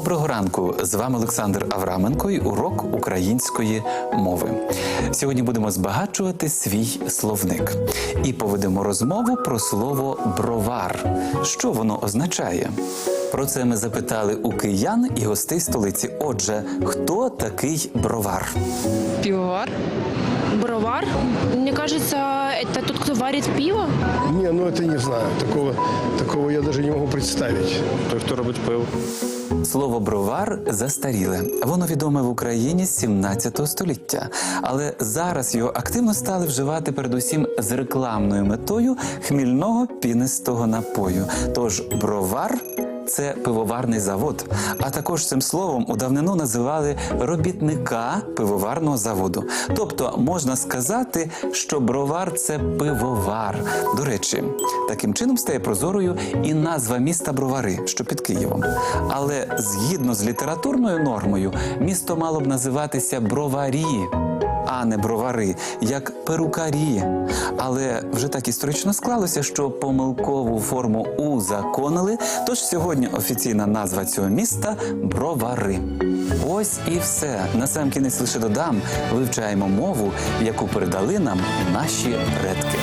Доброго ранку! З вами Олександр Авраменко і урок української мови. Сьогодні будемо збагачувати свій словник і поведемо розмову про слово бровар. Що воно означає? Про це ми запитали у киян і гостей столиці. Отже, хто такий бровар? Пивовар. Бровар? Мне кажется, это тот, кто варит пиво. Не, ну это не знаю. Такого, такого я даже не могу представить. Той, хто робить пиво. Слово бровар застаріле. Воно відоме в Україні з 17 століття, але зараз його активно стали вживати передусім з рекламною метою хмільного пінистого напою. Тож бровар. Це пивоварний завод, а також цим словом у давнину називали робітника пивоварного заводу. Тобто можна сказати, що бровар це пивовар. До речі, таким чином стає прозорою і назва міста Бровари, що під Києвом. Але згідно з літературною нормою, місто мало б називатися Броварі. А не бровари, як перукарі. Але вже так історично склалося, що помилкову форму узаконили. Тож сьогодні офіційна назва цього міста бровари. Ось і все. Насамкінець лише додам, вивчаємо мову, яку передали нам наші предки.